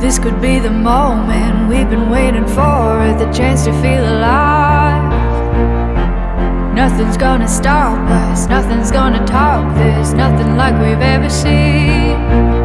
This could be the moment we've been waiting for, the chance to feel alive. Nothing's gonna stop us, nothing's gonna top this, nothing like we've ever seen.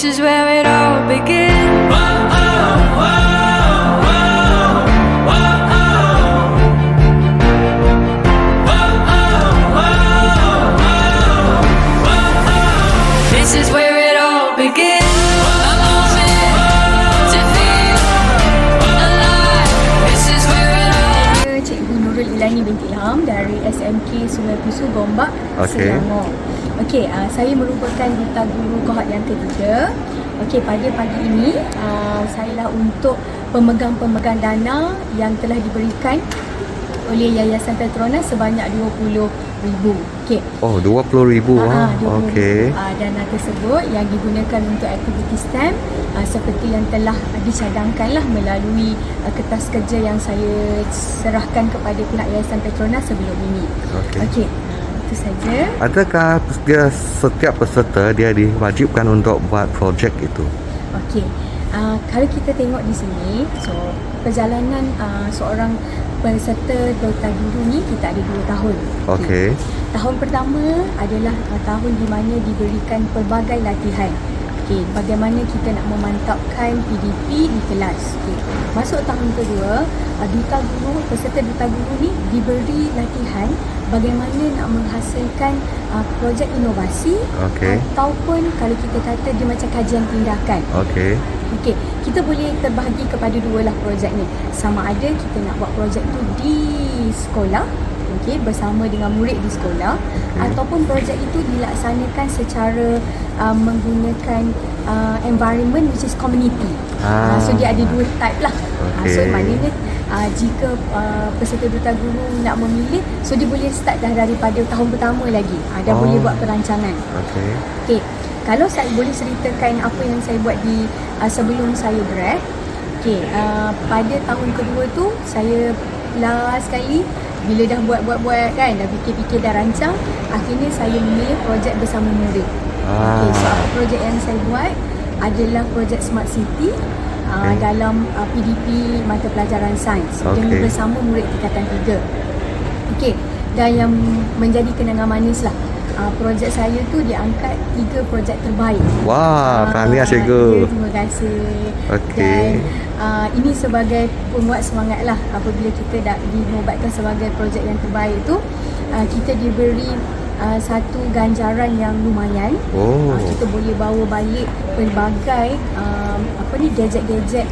This is where Ilani binti Ilham dari SMK Sungai Pusu Gombak, Okey. Selangor. Okey, uh, saya merupakan duta guru kohort yang ketiga. Okey, pada pagi ini uh, saya lah untuk pemegang-pemegang dana yang telah diberikan oleh Yayasan Petronas sebanyak RM20,000. Okey. Oh, RM20,000 Ah, ah. ah, Okey. Uh, dana tersebut yang digunakan untuk aktiviti STEM uh, seperti yang telah dicadangkan lah melalui uh, kertas kerja yang saya serahkan kepada pihak Yayasan Petronas sebelum ini. Okey. Okey. Uh, itu saja. Adakah dia setiap peserta dia diwajibkan untuk buat projek itu? Okey. Uh, kalau kita tengok di sini, so perjalanan uh, seorang peserta Dota Guru ni kita ada dua tahun. Okey. Tahun pertama adalah uh, tahun di mana diberikan pelbagai latihan. Okey, bagaimana kita nak memantapkan PDP di kelas. Okey. Masuk tahun kedua, uh, duta guru, peserta duta guru ni diberi latihan bagaimana nak menghasilkan uh, projek inovasi Okey. ataupun kalau kita kata dia macam kajian tindakan. Okey. Okey, kita boleh terbahagi kepada dua lah projek ni. Sama ada kita nak buat projek tu di sekolah, okey, bersama dengan murid di sekolah Okey. ataupun projek itu dilaksanakan secara uh, menggunakan uh, environment which is community. Ah. Uh, so dia ada dua type lah. Uh, so maknanya uh, jika uh, peserta duta guru nak memilih, so dia boleh start dah daripada tahun pertama lagi. Uh, dah Oh. boleh buat perancangan. Okey. Okey, kalau saya boleh ceritakan apa yang saya buat di uh, sebelum saya grad. Okey, uh, pada tahun kedua tu saya last sekali bila dah buat-buat-buat kan, dah fikir-fikir dah rancang, akhirnya saya memilih projek bersama murid. So Ah. apa projek yang saya buat adalah projek Smart City uh, dalam uh, PDP mata pelajaran sains Okey. dengan bersama murid tingkatan 3. Okey, dan yang menjadi kenangan manis lah uh, projek saya tu diangkat tiga projek terbaik. Wah, tahniah Ah, cikgu. Ya, terima kasih. Okey. Dan uh, ini sebagai penguat semangat lah apabila kita dah dinobatkan sebagai projek yang terbaik tu uh, kita diberi uh, satu ganjaran yang lumayan. Oh. Uh, kita boleh bawa balik pelbagai um, apa ni gadget-gadget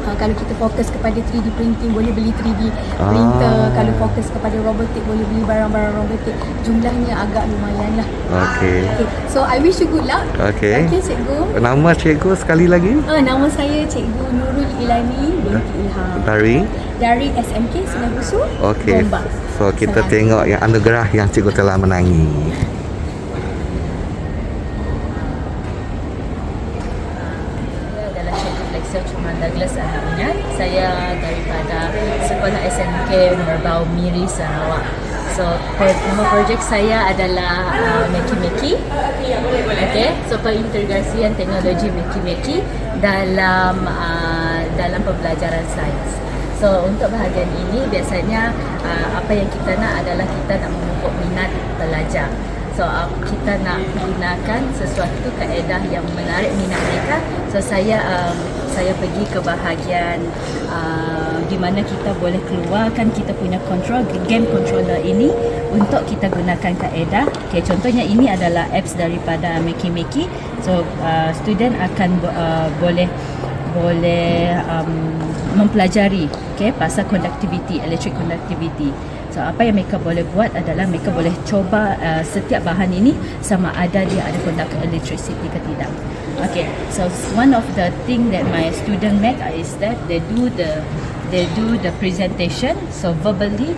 Uh, kalau kita fokus kepada 3D printing boleh beli 3D printer Ah. kalau fokus kepada robotik boleh beli barang-barang robotik jumlahnya agak lumayan lah Okey. okay. so I wish you good luck Okey. okay cikgu Nama cikgu sekali lagi? Ah, nama saya Cikgu Nurul Ilani binti Ilham Dari? dari SMK Sungai Busu, Okey. Gombak. So kita Selangor. tengok yang anugerah yang cikgu telah menangi. Saya adalah Cikgu Flexa Cuman Douglas anaknya. Saya daripada SMK Merbau Miri Sarawak. So, nama projek saya adalah uh, Meki Meki. Okay, so pengintegrasian teknologi Meki Meki dalam uh, dalam pembelajaran sains. So, untuk bahagian ini biasanya uh, apa yang kita nak adalah kita nak memupuk minat pelajar. So uh, kita nak gunakan sesuatu kaedah yang menarik minat mereka. So saya um, saya pergi ke bahagian uh, di mana kita boleh keluarkan kita punya control game controller ini untuk kita gunakan kaedah. Okay, contohnya ini adalah apps daripada Meki Meki. So uh, student akan uh, boleh boleh um, mempelajari okay, pasal conductivity, electric conductivity. So apa yang mereka boleh buat adalah mereka boleh cuba uh, setiap bahan ini sama ada dia ada conduct electricity ke tidak. Okay, so one of the thing that my student make is that they do the they do the presentation. So verbally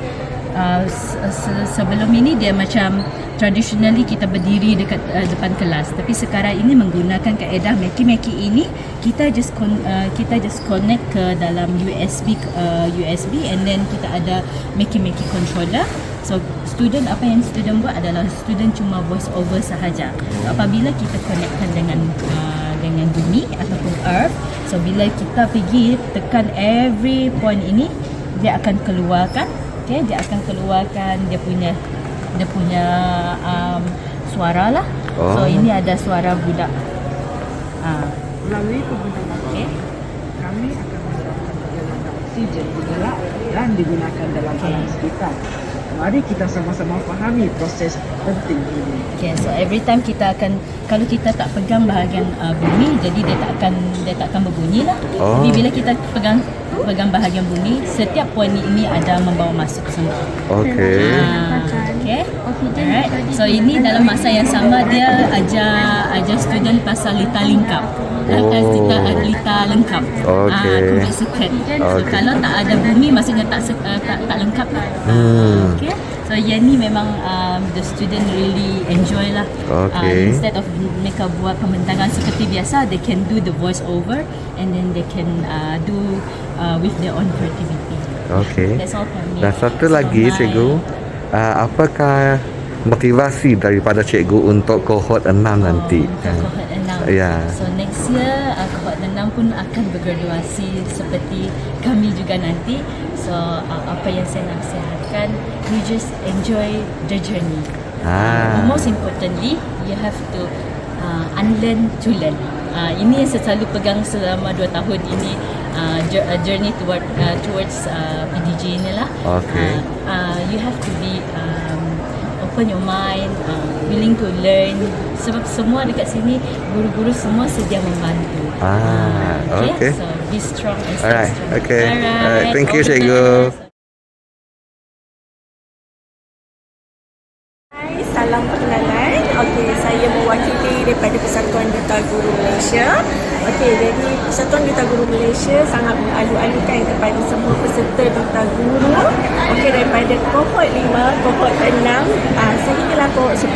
uh, se- se- sebelum ini dia macam traditionally kita berdiri dekat uh, depan kelas. Tapi sekarang ini menggunakan kaedah meki-meki ini kita just con, uh, kita just connect ke dalam USB uh, USB and then kita ada meki-meki controller so student apa yang student buat adalah student cuma voice over sahaja apabila kita connectkan dengan uh, dengan bumi ataupun earth so bila kita pergi tekan every point ini dia akan keluarkan okay, dia akan keluarkan dia punya dia punya um, suara lah Oh. so ini ada suara budak ah Melalui penggunaan okay. kami akan perjalanan oksigen bergerak dan digunakan dalam alam sekitar. Mari kita sama-sama fahami proses penting ini. Okay, so every time kita akan kalau kita tak pegang bahagian uh, bumi, jadi dia tak akan dia tak akan berbunyi lah. Oh. Tapi bila kita pegang pegang bahagian bumi, setiap poin ini ada membawa masuk semua. Okey. Ah, okay. Alright. So ini dalam masa yang sama dia ajar ajar student pasal lita lingkap. Oh. Oh. Lengkap. Okey. Ah, complete circuit. So Okey. kalau tak ada bumi maksudnya tak uh, tak tak lengkap lah. Hmm. Okay. So yang ni memang um, the student really enjoy lah. Okay. Uh, instead of mereka buat pembentangan seperti biasa, they can do the voice over and then they can uh, do uh, with their own creativity. Okey. That's all from me. Dan satu So, lagi my- cikgu, uh, apakah motivasi daripada cikgu untuk kohort 6 nanti? Oh, untuk cohort 6. Ya. So next year uh, cohort 6 pun akan bergraduasi seperti kami juga nanti. So uh, apa yang saya nasihatkan, you just enjoy the journey. Ah. Uh, most importantly, you have to uh, unlearn to learn. Uh, ini yang saya selalu pegang selama 2 tahun ini uh, uh, journey toward uh, towards uh, PDG ni lah. Okay. Uh, uh, you have to be um, open your mind, uh, willing to learn. Sebab semua dekat sini guru-guru semua sedia membantu. Ah, Uh, okay. So be strong and stay Alright, strong. okay. Alright. Alright, thank you, cikgu. Salam perkenalan. Okey, saya mewakili daripada Persatuan Duta Guru Malaysia. Okey, jadi Persatuan Duta Guru Malaysia sangat mengalu-alukan kepada semua peserta Duta Guru. Okey, daripada kohort 5, kohort 6 uh, sehinggalah kohort 10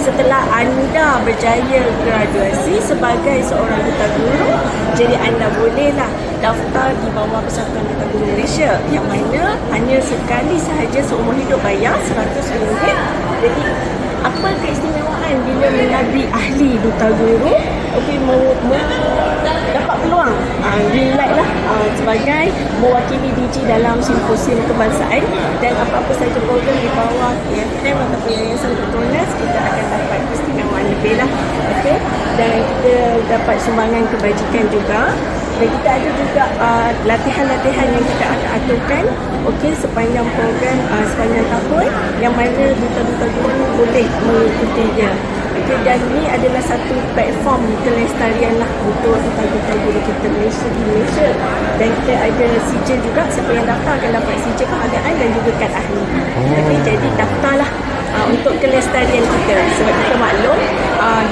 setelah anda berjaya graduasi sebagai seorang Duta Guru, jadi anda bolehlah daftar di bawah Persatuan Duta Guru Malaysia yang mana hanya sekali sahaja seumur hidup bayar RM100 jadi apa keistimewaan bila menjadi ahli duta guru? Okey mau, mau dapat peluang. Uh, green light lah uh, sebagai mewakili DG dalam simposium kebangsaan dan apa-apa saja program di bawah KFM ataupun Yayasan Petronas kita akan dapat keistimewaan lebih lah. Okey dan kita dapat sumbangan kebajikan juga dan kita ada juga uh, latihan-latihan yang kita akan aturkan okey sepanjang program uh, sepanjang tahun yang mana duta-duta guru boleh mengikutinya. Okey dan ini adalah satu platform kelestarian lah untuk duta-duta guru kita Malaysia di Malaysia. Dan kita ada sijil juga siapa yang daftar akan dapat sijil penghargaan dan juga kad ahli. Okey jadi daftarlah uh, untuk kelestarian kita. Sebab kita maklum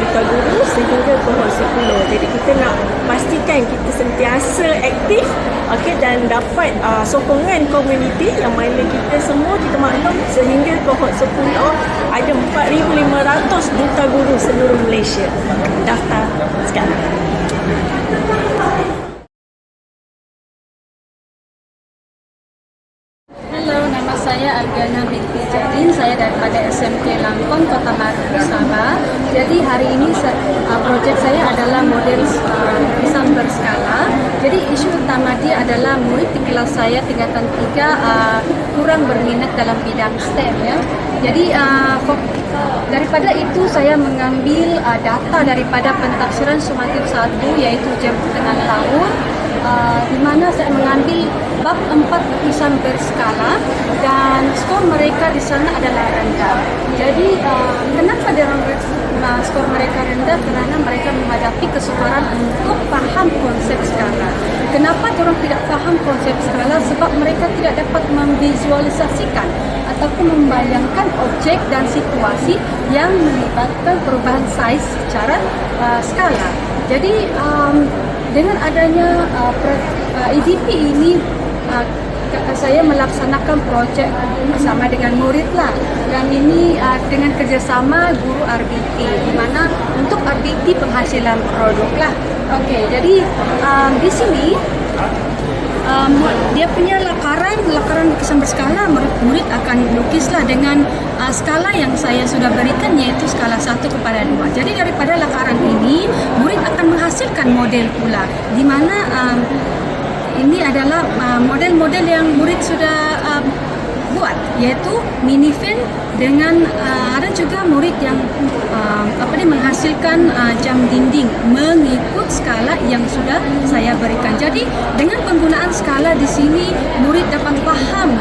duta guru sehingga kohort 10 jadi kita nak pastikan kita sentiasa aktif okay, dan dapat uh, sokongan komuniti yang mana kita semua kita maklum sehingga kohort 10 ada 4,500 duta guru seluruh Malaysia. Daftar sekarang Dia adalah murid di kelas saya tingkatan 3 uh, kurang berminat dalam bidang STEM ya. Jadi uh, daripada itu saya mengambil uh, data daripada pentafsiran sumatif 1 yaitu jam tengah tahun uh, di mana saya mengambil bab 4 lukisan berskala dan skor mereka di sana adalah rendah. Jadi uh, kenapa uh, skor mereka rendah? Kerana mereka menghadapi kesukaran untuk faham konsep skala. Kenapa orang tidak faham konsep skala? Sebab mereka tidak dapat memvisualisasikan ataupun membayangkan objek dan situasi yang melibatkan perubahan saiz secara uh, skala. Jadi um, dengan adanya uh, pro- uh, EDP ini uh, saya melaksanakan projek bersama dengan murid lah dan ini uh, dengan kerjasama guru RBT di mana untuk RBT penghasilan produk lah. Okey, jadi um, di sini um, dia punya lakaran lakaran lukisan berskala murid-murid akan lukislah dengan uh, skala yang saya sudah berikan yaitu skala 1 kepada 2. Jadi daripada lakaran ini murid akan menghasilkan model pula di mana um, ini adalah uh, model-model yang murid sudah uh, buat iaitu minifan dengan uh, ada juga murid yang uh, apa ni menghasilkan uh, jam dinding mengikut skala yang sudah saya berikan. Jadi dengan penggunaan skala di sini murid dapat faham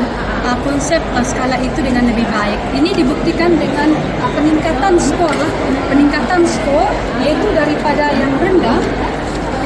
uh, konsep uh, skala itu dengan lebih baik. Ini dibuktikan dengan uh, peningkatan skor lah. Peningkatan skor iaitu daripada yang rendah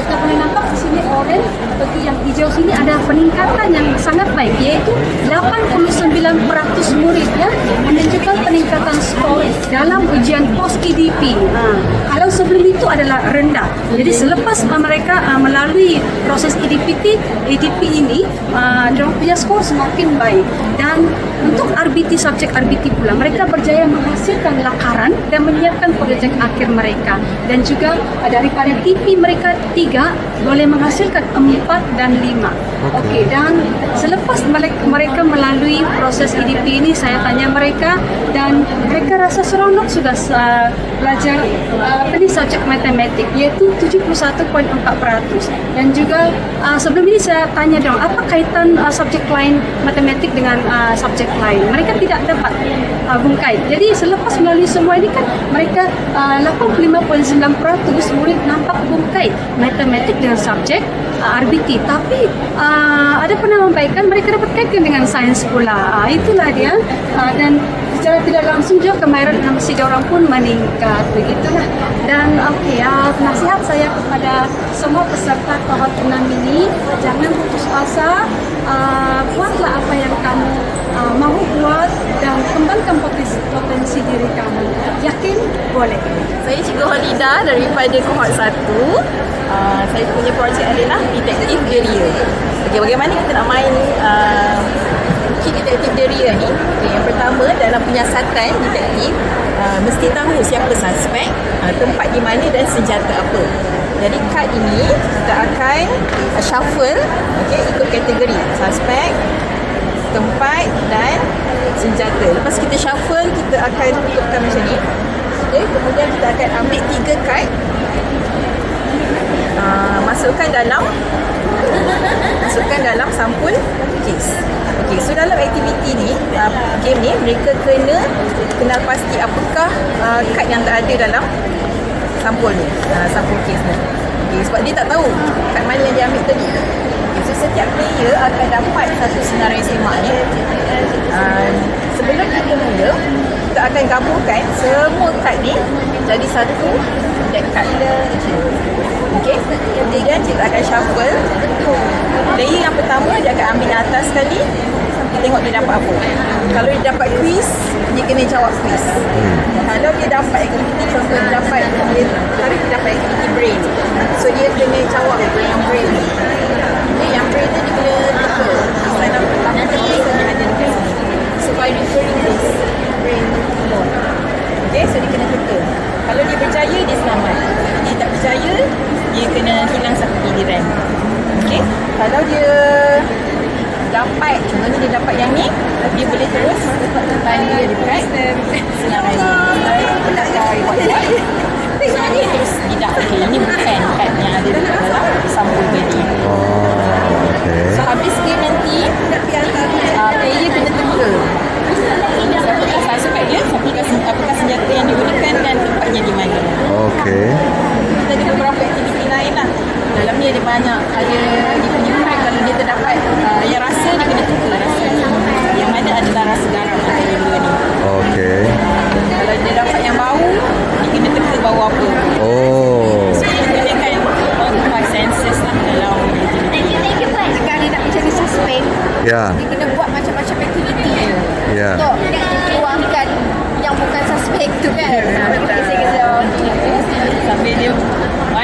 kita boleh nampak di sini orange seperti yang hijau sini ada peningkatan yang sangat baik iaitu 89% murid ya menunjukkan peningkatan skor dalam ujian post EDP. Ha. Kalau sebelum itu adalah rendah. Jadi selepas mereka uh, melalui proses EDP EDP ini uh, mereka punya skor semakin baik dan untuk RBT subjek RBT pula mereka berjaya menghasilkan lakaran dan menyiapkan projek akhir mereka. Dan juga uh, daripada TP mereka tiga boleh menghasilkan empat dan lima. Okey. Dan selepas mereka, melalui proses EDP ini saya tanya mereka dan mereka rasa seronok sudah uh, belajar uh, apa ni subjek matematik iaitu 71.4% dan juga uh, sebelum ini saya tanya dong apa kaitan uh, subjek lain matematik dengan uh, subjek lain. Mereka tidak dapat uh, bungkai. Jadi selepas melalui semua ini kan mereka uh, 85.9% murid nampak bungkai. Matematik dengan subjek uh, RBT tapi uh, ada pernah membaikan mereka dapat kaitkan dengan sains pula. Uh, itulah dia. Uh, dan secara tidak langsung juga kemahiran dalam mesti orang pun meningkat begitulah dan okey uh, nasihat saya kepada semua peserta kohort 6 ini jangan putus asa uh, buatlah apa yang kamu uh, mahu buat dan kembangkan potensi, potensi diri kamu yakin boleh Saya Cikgu Holida daripada kohort 1. Uh, saya punya projek adalah detektif geria. Okey, bagaimana kita nak main uh, key detektif geria ni? Okay, yang pertama dalam penyiasatan detektif uh, mesti tahu siapa suspek, uh, tempat di mana dan senjata apa. Jadi kad ini kita akan uh, shuffle okay, ikut kategori suspek, tempat dan senjata. Lepas kita shuffle, kita akan tutupkan macam ni. Okay, kemudian kita akan ambil tiga kad. Uh, masukkan dalam masukkan dalam sampul game ni, mereka kena kenal pasti apakah uh, kad yang ada dalam sampul ni, uh, sampul case ni. Okay, sebab dia tak tahu kad mana yang dia ambil tadi. Okay, so setiap player akan dapat satu senarai semak ni. Uh, sebelum kita mula, kita akan gabungkan semua kad ni jadi satu deck card. Okay, kemudian kita akan shuffle. Player yang pertama dia akan ambil atas sekali. Kita tengok dia dapat apa. Kalau dia dapat quiz, dia kena jawab quiz. Kalau dia dapat aktiviti, contoh dia dapat, dia, kalau dia dapat aktiviti brain. So dia kena jawab yang brain ni. Okay, yang brain ni dia kena teka. Sign up pertama nanti dia ada dekat sini. So by referring this brain mode. Okay, so dia kena teka. Kalau dia berjaya, dia selamat. Dia tak berjaya, dia kena hilang satu giliran. Okay, kalau dia dapat, contohnya dia dapat yang ni, dia boleh terus tanya dekat senarai ni. Nak dah buat-buat. So, dia terus tidak, okay, ini bukan kad yang ada dekat dalam sampul tadi. Oh, okey. So habis nanti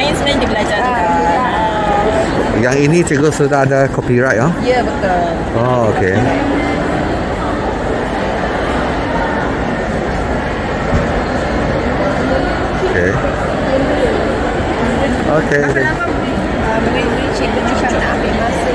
main sebenarnya dia belajar juga Yang ini cikgu sudah ada copyright ya? Ya betul Oh, okey. Okey. Okey. Murid-murid cikgu macam nak ambil masa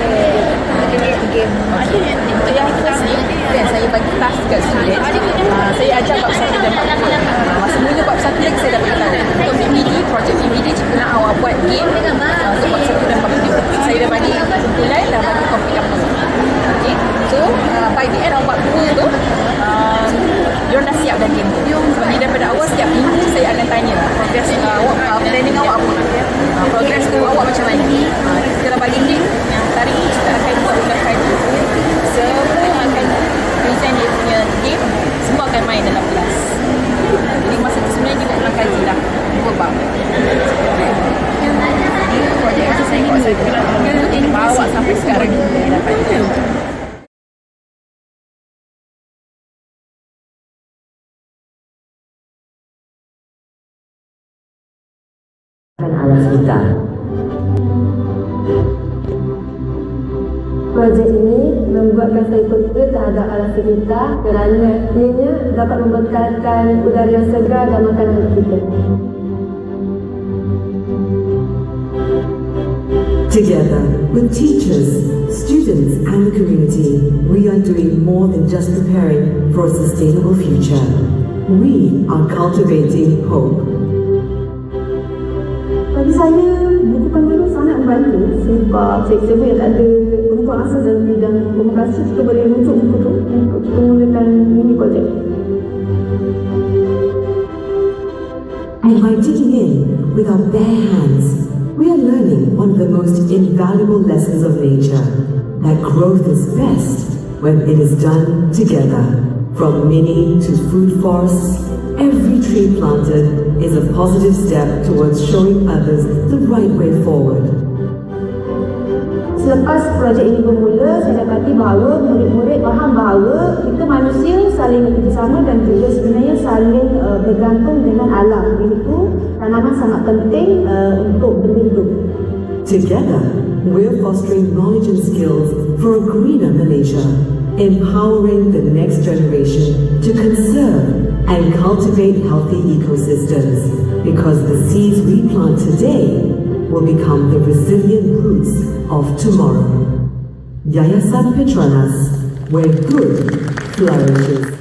game Ada yang untuk yang first ni kan saya bagi task kat student uh, Saya ajar bab satu dan bab dua. Uh, Masa mula bab satu lagi saya dah beritahu Untuk PPD, projek PPD cikgu nak awak buat game. Uh, Untuk bab satu dan bab dua. Saya dah bagi kumpulan dah bagi kopi apa Okay So uh, by the end of bab dua tu uh, Diorang dah siap dah game tu. Sebab ni daripada awal setiap minggu saya akan tanya Progress uh, awak, uh, planning awak apa? Uh, Progress tu awak macam mana? Uh, Kita dah bagi link yang tarik ni kita akan buat ulang kaji Semua akan present dia punya game Akan main dalam kelas. Jadi masa tu sebenarnya dia ulang kaji lah. Dua bab Projek exercise ni masa tu Dia bawa sampai sekarang. Dia alam sekitar. Projek ini membuatkan saya peka terhadap alam sekitar kerana ianya dapat membekalkan udara yang segar dan makanan kita. Together with teachers, students and the community, we are doing more than just preparing for a sustainable future. We are cultivating hope. Bagi saya, ini sangat membantu sebab cikgu yang tak ada untuk asas dalam bidang komunikasi kita boleh rujuk buku tu untuk kita mulakan mini projek. And by digging in with our bare hands, we are learning one of the most invaluable lessons of nature that growth is best when it is done together. From mini to food forests, every tree planted is a positive step towards showing others the right way forward. Selepas projek ini bermula, saya dapati bahawa murid-murid faham bahawa kita manusia saling bekerjasama dan juga sebenarnya saling uh, bergantung dengan alam. Itu tanaman sangat penting uh, untuk berhidup. Together, we're fostering knowledge and skills for a greener Malaysia, empowering the next generation to conserve and cultivate healthy ecosystems because the seeds we plant today will become the resilient roots of tomorrow. Yayasan Petronas, where good flourishes.